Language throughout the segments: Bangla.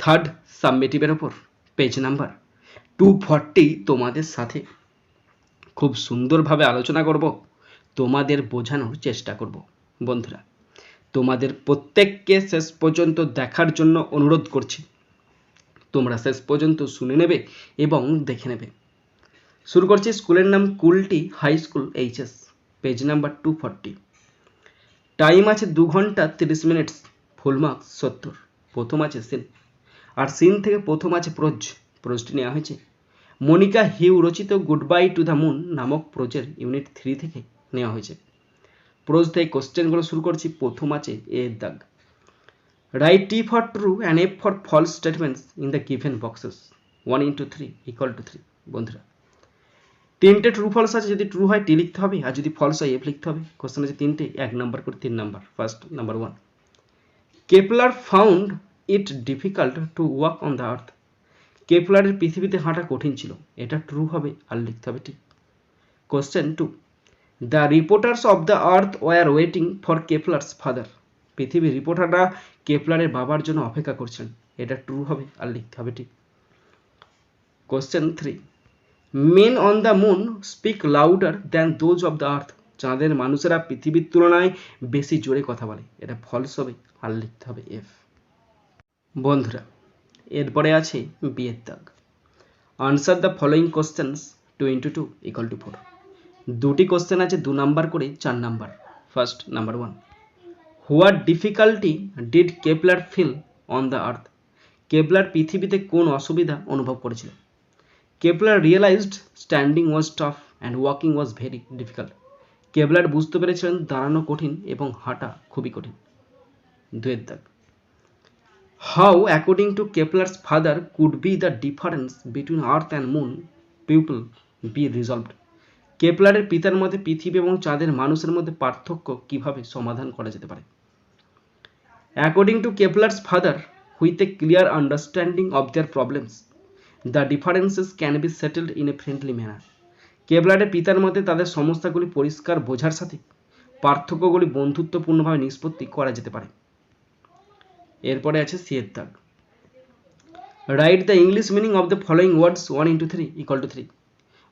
থার্ড সাবমিটিভের ওপর পেজ নাম্বার টু ফর্টি তোমাদের সাথে খুব সুন্দরভাবে আলোচনা করব, তোমাদের বোঝানোর চেষ্টা করব। বন্ধুরা, তোমাদের প্রত্যেককে শেষ পর্যন্ত দেখার জন্য অনুরোধ করছি। তোমরা শেষ পর্যন্ত শুনে নেবে এবং দেখে নেবে। শুরু করছি স্কুলের নাম Kulti high school, HS page number two forty time আছে দু ঘণ্টা তিরিশ মিনিটস ফুল মার্কস সত্তর। প্রথম আছে সিন আর সিন থেকে প্রথম আছে প্রোজ, প্রোজটি নেওয়া হয়েছে। মনিকা হিউ রচিত good bye to the moon নামক প্রোজের ইউনিট থ্রি থেকে নেওয়া হয়েছে। প্রোজ থেকে কোশ্চেনগুলো শুরু করছি, প্রথম আছে এ দাগ write T for true and F for false statements in the given boxes one into three equal to three বন্ধুরা। তিনটে ট্রু ফলস আছে, যদি ট্রু হয় টি লিখতে হবে, আর যদি ফলস হয় এফ লিখতে হবে। কোশ্চেন আছে তিনটে, এক নাম্বার করে তিন number first number one Kepler found it difficult to walk on the earth কেপলারের পৃথিবীতে হাঁটা কঠিন ছিল। এটা ট্রু হবে, আর লিখতে হবে ঠিক। Question two the reporters of the earth were waiting for Kepler's father পৃথিবীর রিপোর্টাররা কেপলারের বাবার জন্য অপেক্ষা করছেন। এটা ট্রু হবে, আর লিখতে হবে ঠিক। Question three men on the moon speak louder than those of the earth চাঁদের মানুষেরা পৃথিবীর তুলনায় বেশি জোরে কথা বলে। এটা ফলস হবে, আর লিখতে হবে এফ বন্ধুরা, এরপরে আছে বিয়ের দাগ। Answer the following questions into two equal to four দুটি কোশ্চেন আছে দু নাম্বার করে চার number first number one what difficulty did Kepler feel on the earth Kepler পৃথিবীতে কোন অসুবিধা অনুভব করেছিল? Kepler realised standing was tough and walking was very difficult Kepler বুঝতে পেরেছিলেন দাঁড়ানো কঠিন এবং হাঁটা খুবই কঠিন। দুয়ের দাগ। How according to Kepler's father could be the difference between earth and moon people be resolved কেপলারের পিতার মধ্যে পৃথিবী এবং চাঁদের মানুষের মধ্যে পার্থক্য কীভাবে সমাধান করা যেতে পারে? According to Kepler's father with a clear understanding of their problems the differences can be settled in a friendly manner কেপলারের পিতার মতে তাদের সমস্যাগুলি পরিষ্কার বোঝার সাথে পার্থক্যগুলি বন্ধুত্বপূর্ণভাবে নিষ্পত্তি করা যেতে পারে। এরপরে আছে সিয়ের দাগ। Write the English meaning of the following words one into three equal to three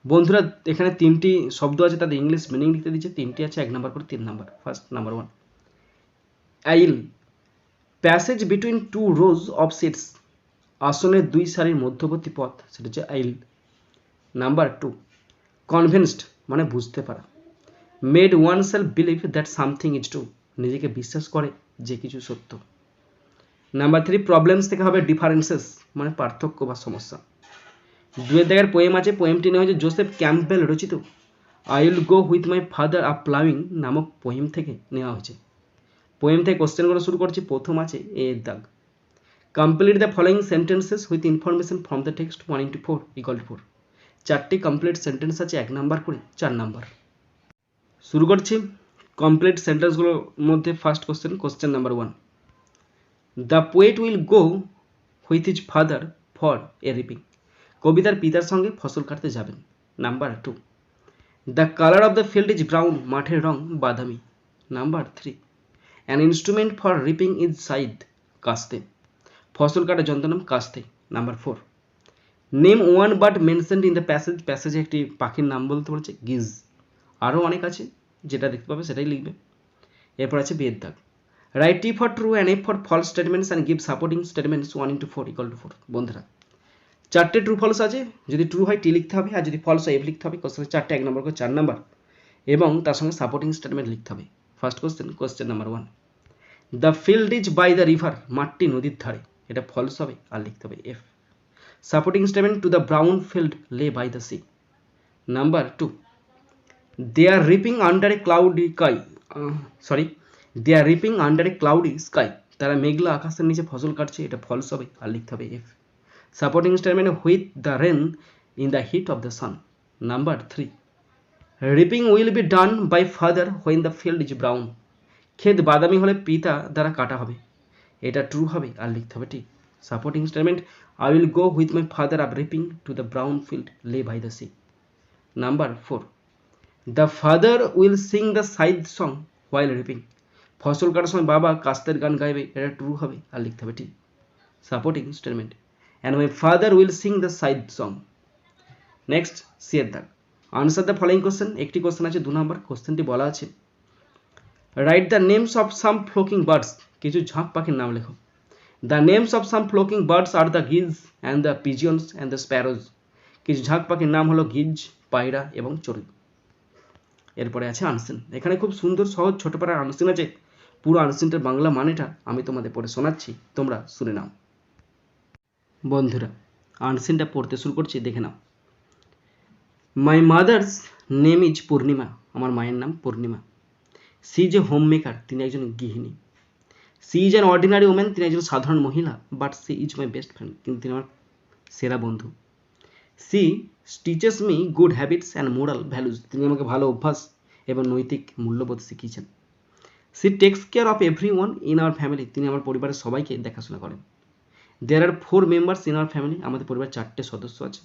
বন্ধুরা, এখানে তিনটি শব্দ আছে, তাদের ইংলিশ মিনিং লিখতে দিচ্ছে তিনটি আছে, এক নাম্বার করে তিন number first number one aisle passage between two rows of seats আসনের দুই সারির মধ্যবর্তী পথ, সেটা হচ্ছে আইল নাম্বার টু কনভিনসড মানে বুঝতে পারা। Made oneself believe that something is true নিজেকে বিশ্বাস করে যে কিছু সত্য। নাম্বার থ্রি প্রবলেমস থেকে হবে ডিফারেন্সেস মানে পার্থক্য বা সমস্যা। দুয়ের জায়গার পোয়েম আছে পোয়েমটি নেওয়া হয়েছে জোসেফ ক্যাম্পবেল রচিত। I will go with my father a ploughing নামক পোয়েম থেকে নেওয়া হয়েছে। পোয়েম থেকে কোশ্চেনগুলো শুরু করছি, প্রথম আছে এ এর দাগ complete the following sentences with information from the text one into four equal four চারটি কমপ্লিট সেন্টেন্স আছে, এক নাম্বার করে চার নাম্বার। শুরু করছি। কমপ্লিট সেন্টেন্সগুলোর মধ্যে first question question number one the poet will go with his father for a reaping. কবিতার পিতার সঙ্গে ফসল কাটতে যাবেন। Number two. The colour of the field is brown, মাঠের রং বাদামি। Number three. An instrument for reaping is scythe কাস্তে। ফসল কাটার যন্ত্র নাম কাস্তে। Number four. Name one bird mentioned in the passage প্যাসেজে একটি পাখির নাম বলতে বলছে গিজ। আরও অনেক আছে, যেটা দেখতে পাবে সেটাই লিখবে। এরপর আছে বিয়ের দাগ write T for true and F for false statements and give supporting statements one into four equal to four বন্ধুরা, চারটে ট্রু ফলস আছে। যদি ট্রু হয় টি লিখতে হবে আর যদি ফলস হয় এফ লিখতে হবে। কোশ্চেন চারটে, এক নম্বর করে চার নাম্বার। এবং তার সঙ্গে সাপোর্টিং স্টেটমেন্ট লিখতে হবে। First question question number one the field is by the river মাঠটি নদীর ধারে। এটা ফলস হবে আর লিখতে হবে F supporting statement two the brown field lay by the sea number two they are reaping under a cloudy sky sorry they are reaping under a cloudy sky তারা মেঘলা আকাশের নিচে ফসল কাটছে, এটা ফলস হবে, আর লিখতে হবে এফ সাপোর্টিং স্টেটমেন্টে with the rain in the heat of the sun number three reaping will be done by father when the field is brown ক্ষেত বাদামি হলে পিতা দ্বারা কাটা হবে। এটা ট্রু হবে, আর লিখতে হবে ঠিক। Supporting statement I will go with my father up reaping to the brown field lay by the sea number four the father will sing the scythe song while reaping ফসল কাটার সময় বাবা কাস্তের গান গাইবে, এটা ট্রু হবে, আর লিখতে হবে, ঠিক। Supporting statement and my father will sing the scythe song next সিয়ের দাগ আনসার দ্য ফলোয়িং কোশ্চেন একটি কোশ্চেন আছে, দু নম্বর কোশ্চেনটি বলা আছে। Write the names of some flocking birds কিছু ঝাঁক পাখির নাম লেখো। The names of some flocking birds are the geese and the pigeons and the sparrows কিছু ঝাঁক পাখির নাম হলো গিজ পায়রা এবং চড়ুই। এরপরে আছে আনসেন। এখানে খুব সুন্দর, সহজ, ছোট পাড়ার আনসিন আছে। পুরো আনসিনটার বাংলা মানেটা আমি তোমাদের পড়ে শোনাচ্ছি, তোমরা শুনে নাও। বন্ধুরা আনসিনটা পড়তে শুরু করছি, দেখে নাও। My mother's name is Purnima আমার মায়ের নাম পূর্ণিমা সি যে হোম মেকার তিনি একজন গৃহিণী। She is an ordinary woman তিনি একজন সাধারণ মহিলা but she is my best friend কিন্তু তিনি আমার সেরা বন্ধু। She teaches me good habits and moral values তিনি আমাকে ভালো অভ্যাস এবং নৈতিক মূল্যবোধ শিখিয়েছেন। She takes care of everyone in our family তিনি আমার পরিবারের সবাইকে দেখাশোনা করেন। There are four members in our family আমাদের পরিবার চারটে সদস্য আছে।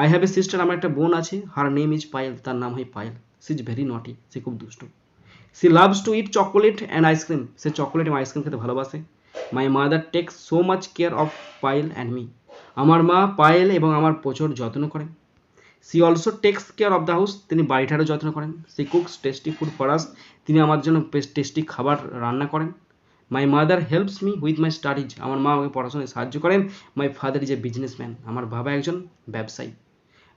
আই হ্যাভ এ সিস্টার আমার একটা বোন আছে। হার নেম ইজ পায়েল তার নাম হয় পায়েল সি ইজ ভেরি নটি সে খুব দুষ্ট। She loves to eat chocolate and ice cream say chocolate এবং আইসক্রিম খেতে ভালোবাসে। My mother takes so much care of Payel and me আমার মা পায়েল এবং আমার প্রচুর যত্ন করেন। She also takes care of the house তিনি বাড়িটারও যত্ন করেন। She cooks tasty food for us তিনি আমার জন্য টেস্টি খাবার রান্না করেন। My mother helps me with my studies আমার মা আমাকে পড়াশোনায় সাহায্য করেন। My father is a businessman আমার বাবা একজন ব্যবসায়ী।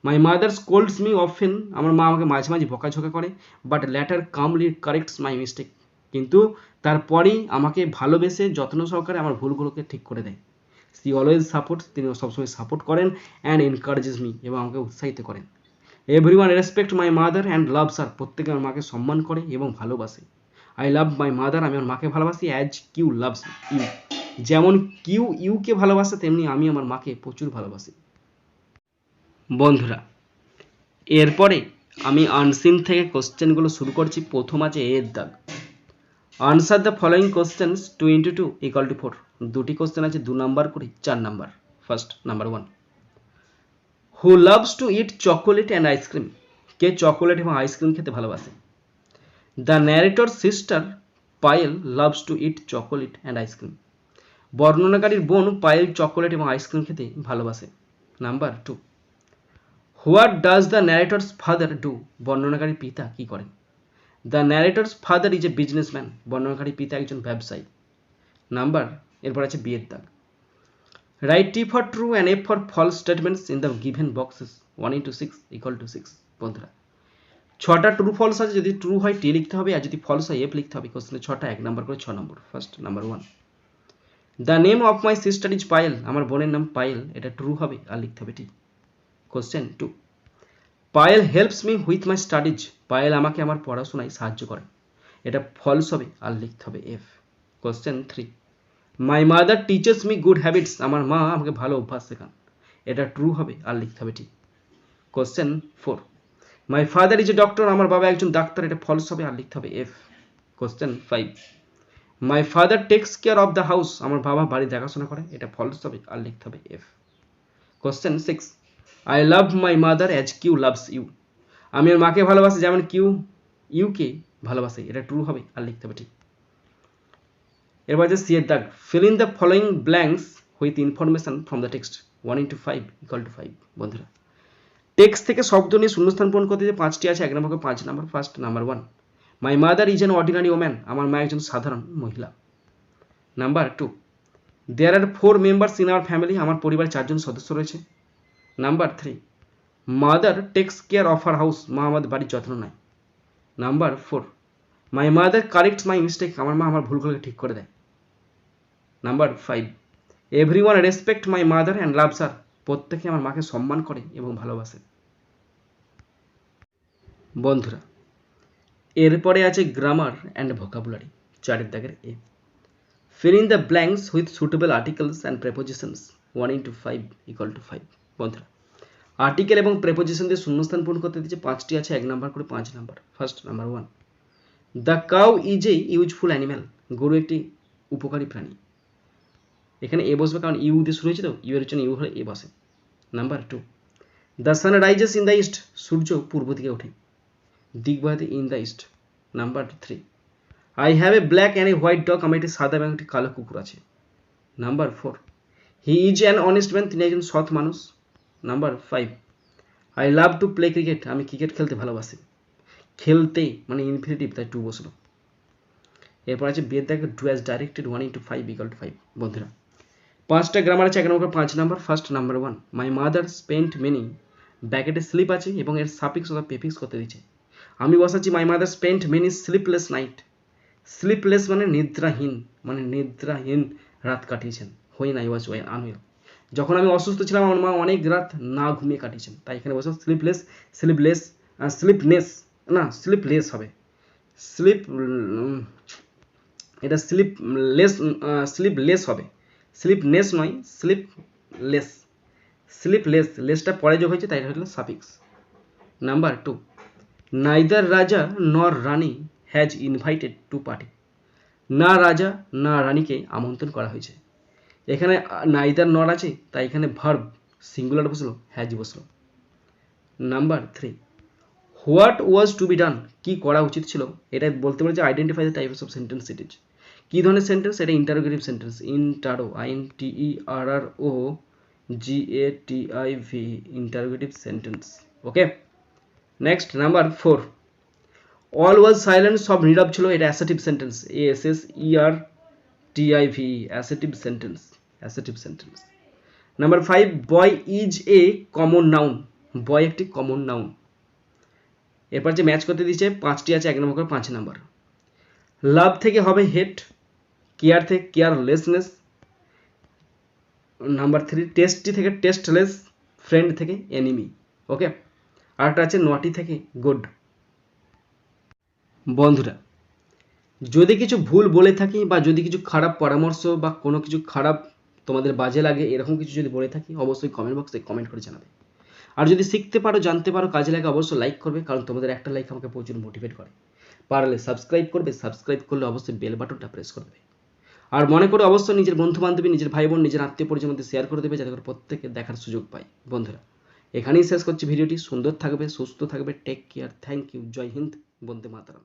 My mother scolds me often আমার মা আমাকে মাঝে মাঝে বকাঝকা করে। But later calmly corrects my mistake কিন্তু তারপরেই আমাকে ভালোবেসে যত্ন সহকারে আমার ভুলগুলোকে ঠিক করে দেয়। সি অলওয়েজ সাপোর্ট তিনি সবসময় সাপোর্ট করেন অ্যান্ড এনকারেজেস মি এবং আমাকে উৎসাহিত করেন। Everyone respect my mother and love আর প্রত্যেকে আমার মাকে সম্মান করে এবং ভালোবাসে। আই লাভ মাই মাদার আমি আমার মাকে ভালোবাসি অ্যাজ কিউ লাভস ইউ যেমন কিউ ইউকে ভালোবাসে, তেমনি আমি আমার মাকে প্রচুর ভালোবাসি। বন্ধুরা, এরপরে আমি আনসিন থেকে কোশ্চেনগুলো শুরু করছি। প্রথম আছে এর দাগ। Answer the following questions two into two equal to four দুটি কোশ্চেন আছে, দু নাম্বার করে চার number first number one who loves to eat chocolate and ice cream K chocolate এবং আইসক্রিম খেতে ভালোবাসে? The narrator sister Payel loves to eat chocolate and ice cream বর্ণনাকারীর বোন পায়েল চকোলেট এবং আইসক্রিম খেতে ভালোবাসে। Number two what does the narrator's father do বর্ণনাকারী পিতা কি করেন? The narrator's father is a businessman বর্ণনাকারী পিতা একজন ব্যবসায়ী। নাম্বার এরপর আছে বিয়ের দাগ। Write T for true and F for false statements in the given boxes one into six equal to six বন্ধুরা। ছটা ট্রু ফলস আছে, যদি ট্রু হয় টি লিখতে হবে, আর যদি ফলস হয় এফ লিখতে হবে। কোশ্চেনে ছটা, এক নাম্বার করে ছ number first number one the name of my sister is Payel আমার বোনের নাম পায়েল এটা ট্রু হবে, আর লিখতে হবে T question two Payel helps me with my studies Payel আমাকে আমার পড়াশোনায় সাহায্য করে। এটা ফলস হবে, আর লিখতে হবে F question three my mother teaches me good habits আমার মা আমাকে ভালো অভ্যাস শেখান। এটা ট্রু হবে আর লিখতে হবে ঠিক। Question four my father is a doctor আমার বাবা একজন ডাক্তার, এটা ফলস হবে আর লিখতে হবে F question five my father takes care of the house আমার বাবা বাড়ি দেখাশোনা করে, এটা ফলস হবে আর লিখতে হবে F question six I love my mother as Q loves you আমি আমার মাকে ভালোবাসি যেমন কিউ ইউকে ভালোবাসে, এটা ট্রু হবে আর লিখতে হবে ঠিক। এরপর আছে সিয়ের দাগ fill in the following blanks with information from the text one into five equal to five বন্ধুরা। টেক্সট থেকে শব্দ নিয়ে শূন্যস্থান পূরণ করতে যে পাঁচটি আছে, এক নম্বর পাঁচ number first number one my mother is an ordinary woman আমার মা একজন সাধারণ মহিলা। Number two there are four members in our family আমার পরিবারে চারজন সদস্য রয়েছে। Number three mother takes care of our house মা আমাদের বাড়ির যত্ন নেয়। Number four my mother correct my mistake আমার মা আমার ভুলগুলোকে ঠিক করে দেয়। Number five every one respect my mother and loves আর প্রত্যেকে আমার মাকে সম্মান করে এবং ভালোবাসে। বন্ধুরা, এরপরে আছে গ্রামার অ্যান্ড ভোকাবুলারি চারের দাগের এ fill in the blanks with suitable articles and prepositions 1 into 5 equal to 5 বন্ধুরা আর্টিকেল এবং প্রেপোজিশন দিয়ে শূন্যস্থান পূরণ করতে দিচ্ছে পাঁচটি আছে, এক নাম্বার করে পাঁচ number first number one the cow is a useful animal গরু একটি উপকারী প্রাণী। এখানে এ বসবে কারণ ইউ দিয়ে শুরু হয়েছে তো, ইউ এর জন্য ইউ হলে এ বসে। Number two the sun rises in the east সূর্য পূর্ব দিকে ওঠে দিক বোঝাতে in the east number three I have a black and a white dog আমার একটি সাদা এবং একটি কালো কুকুর আছে। Number four he is an honest man তিনি একজন সৎ মানুষ। Number five I love to play cricket আমি ক্রিকেট খেলতে ভালোবাসি। খেলতে মানে ইনফিনিটিভ তাই টু বসল। এরপর আছে বেদ দেখে do as directed one into five equal to five বন্ধুরা। পাঁচটা গ্রামার আছে, এক নম্বর পাঁচ number first number one my mother spent many ব্যাকেটে sleep আছে এবং এর সাপিক্স অথবা পেপিক্স করতে দিচ্ছে আমি বসাচ্ছি my mother spent many sleepless night sleepless মানে নিদ্রাহীন মানে নিদ্রাহীন রাত কাটিয়েছেন। হই নাই ওয়াজ ওয়াই আনওয়েল যখন আমি অসুস্থ ছিলাম, আমার মা অনেক রাত না ঘুমিয়ে কাটিয়েছেন। তাই এখানে বসে স্লিপলেস স্লিপলেস স্লিপনেস না স্লিপলেস হবে। স্লিপ এটা স্লিপলেস স্লিপলেস হবে। স্লিপনেস নয় স্লিপলেস স্লিপলেস লেসটা পরে যোগ হয়েছে তাই এটা হলো suffix number to neither raja nor rani has invited to party না রাজা, না রানীকে আমন্ত্রণ করা হয়েছে। এখানে নাইদার নর আছে, তাই এখানে ভার্ব সিঙ্গুলার বসল হ্যাজ বসল। Number three what was to be done কী করা উচিত ছিল? এটা বলতে পারে যে identify the types of sentence it is কী ধরনের সেন্টেন্স এটা interrogative sentence interro I N T E R R O G A T I V interrogative sentence okay next number four all was silent সব নীরব ছিল, এটা assertive sentence A S S E R T I V assertive sentence assertive sentence number five boy is a common noun boy একটি কমন নাউন এরপর যে ম্যাচ করতে দিচ্ছে পাঁচটি আছে, এক নম্বর করে পাঁচ নাম্বার। লাভ থেকে হবে হেট কেয়ার থেকে কেয়ারলেসনেস নাম্বার থ্রি টেস্টি থেকে টেস্টলেস ফ্রেন্ড থেকে এনিমি ওকে আরেকটা আছে নটি থেকে গুড বন্ধুরা, যদি কিছু ভুল বলে থাকি বা যদি কিছু খারাপ পরামর্শ বা কোনো কিছু খারাপ তোমাদের বাজে লাগে, এরকম কিছু যদি বলে থাকি, অবশ্যই কমেন্ট বক্সে কমেন্ট করে জানাবে। আর যদি শিখতে পারো, জানতে পারো, কাজে লাগে, অবশ্যই লাইক করবে, কারণ তোমাদের একটা লাইক আমাকে প্রচুর মোটিভেট করে। পারলে সাবস্ক্রাইব করবে সাবস্ক্রাইব করলে অবশ্যই বেল বাটনটা প্রেস করে দেবে। আর মনে করে অবশ্যই নিজের বন্ধু বান্ধবী নিজের ভাই বোন নিজের আত্মীয় পরিচয় মধ্যে শেয়ার করে দেবে যাতে করে প্রত্যেকে দেখার সুযোগ পায়। বন্ধুরা, এখানেই শেষ করছি ভিডিওটি। সুন্দর থাকবে, সুস্থ থাকবে। টেক কেয়ার থ্যাংক ইউ জয় হিন্দ, বন্দে মাতারাম।